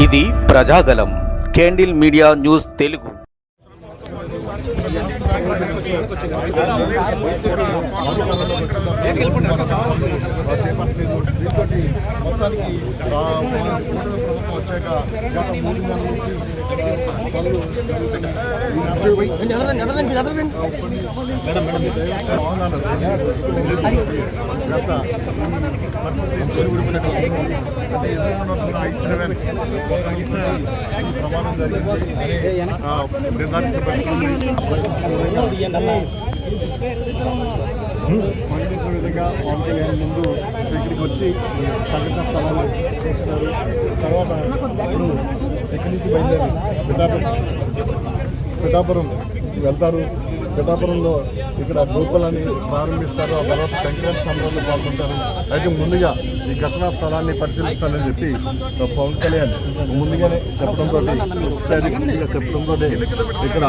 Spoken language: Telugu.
ఇది Prajagalam candle media news Telugu. వచ్చాక గత మూడు ప్రమాదం జరిగింది. పరిస్థితి పండించిన విధంగా పవన్ కళ్యాణ్ ముందు ఇక్కడికి వచ్చి సంఘటన స్థలాలు చూస్తారు తర్వాత ఇప్పుడు నుంచి బయలుదేరి పిఠాపురం. పిఠాపురం వెళ్తారు. పిఠాపురంలో ఇక్కడ గోకులని ప్రారంభిస్తారు. ఆ తర్వాత సంక్రాంతి సంబరంలో పాల్గొంటారు. అయితే ముందుగా ఈ ఘటనా స్థలాన్ని పరిశీలిస్తానని చెప్పి పవన్ కళ్యాణ్ ముందుగానే చెప్పడంతో ఒకసారి ముందుగా చెప్పడంతో ఇక్కడ